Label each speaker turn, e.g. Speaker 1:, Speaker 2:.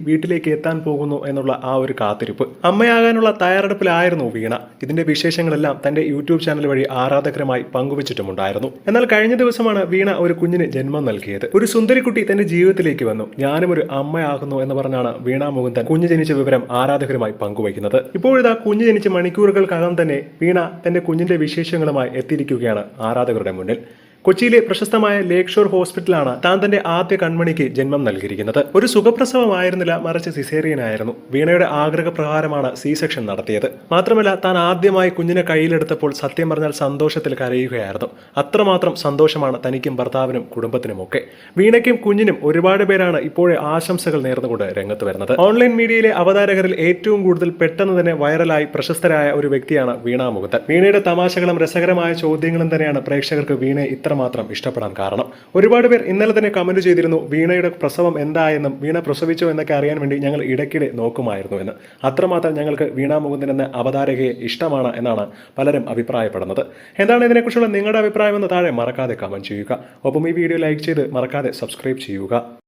Speaker 1: വീട്ടിലേക്ക് എത്താൻ പോകുന്നു എന്നുള്ള ആ ഒരു കാത്തിരിപ്പ്. അമ്മയാകാനുള്ള തയ്യാറെടുപ്പിലായിരുന്നു വീണ. ഇതിന്റെ വിശേഷങ്ങളെല്ലാം തന്റെ യൂട്യൂബ് ചാനൽ വഴി ആരാധകരമായി പങ്കുവച്ചിട്ടുമുണ്ടായിരുന്നു. എന്നാൽ കഴിഞ്ഞ ദിവസമാണ് വീണ ഒരു കുഞ്ഞിന് ജന്മം നൽകിയത്. ഒരു സുന്ദരിക്കുട്ടി തന്റെ ജീവിതത്തിലേക്ക് വന്നു. ഞാനും ഒരു അമ്മയാകുന്നു എന്ന് പറഞ്ഞാണ് വീണ മുകുന്ദൻ കുഞ്ഞ് ജനിച്ച വിവരം ആരാധകരുമായി പങ്കുവയ്ക്കുന്നത്. ഇപ്പോഴിതാ കുഞ്ഞ് ജനിച്ച മണിക്കൂറുകൾക്കകം തന്നെ വീണ തന്റെ കുഞ്ഞിന്റെ വിശേഷങ്ങളുമായി എത്തിയിരിക്കുകയാണ് ആരാധകരുടെ മുന്നിൽ. കൊച്ചിയിലെ പ്രശസ്തമായ ലേക്ക് ഷോർ ഹോസ്പിറ്റലാണ് താൻ തന്റെ ആദ്യ കൺമണിക്ക് ജന്മം നൽകിയിരിക്കുന്നത്. ഒരു സുഖപ്രസവമായിരുന്നില്ല മറിച്ച് സിസേറിയനായിരുന്നു. വീണയുടെ ആഗ്രഹപ്രകാരമാണ് സി സെക്ഷൻ നടത്തിയത്. മാത്രമല്ല താൻ ആദ്യമായി കുഞ്ഞിനെ കയ്യിലെടുത്തപ്പോൾ സത്യം പറഞ്ഞാൽ സന്തോഷത്തിൽ കരയുകയായിരുന്നു. അത്രമാത്രം സന്തോഷമാണ് തനിക്കും ഭർത്താവിനും കുടുംബത്തിനുമൊക്കെ. വീണയ്ക്കും കുഞ്ഞിനും ഒരുപാട് പേരാണ് ഇപ്പോഴേ ആശംസകൾ നേർന്നുകൊണ്ട് രംഗത്ത് വരുന്നത്. ഓൺലൈൻ മീഡിയയിലെ അവതാരകരിൽ ഏറ്റവും കൂടുതൽ പെട്ടെന്ന് തന്നെ വൈറലായി പ്രശസ്തരായ ഒരു വ്യക്തിയാണ് വീണ മുകുന്ദൻ വീണയുടെ തമാശകളും രസകരമായ ചോദ്യങ്ങളും തന്നെയാണ് പ്രേക്ഷകർക്ക് വീണയെ ഇത്രമാത്രം ഇഷ്ടപ്പെടാൻ കാരണം. ഒരുപാട് പേർ ഇന്നലെ തന്നെ കമന്റ് ചെയ്തിരുന്നു വീണയുടെ പ്രസവം എന്തായെന്നും വീണ പ്രസവിച്ചോ എന്നൊക്കെ അറിയാൻ വേണ്ടി ഞങ്ങൾ ഇടയ്ക്കിടെ നോക്കുമായിരുന്നു എന്ന്. അത്രമാത്രം ഞങ്ങൾക്ക് വീണ മുകുന്ദൻ എന്ന അവതാരകയെ ഇഷ്ടമാണ് എന്നാണ് പലരും അഭിപ്രായപ്പെടുന്നത്. എന്താണ് ഇതിനെക്കുറിച്ചുള്ള നിങ്ങളുടെ അഭിപ്രായം എന്ന് താഴെ മറക്കാതെ കമന്റ് ചെയ്യുക. ഒപ്പം ഈ വീഡിയോ ലൈക്ക് ചെയ്ത് മറക്കാതെ സബ്സ്ക്രൈബ് ചെയ്യുക.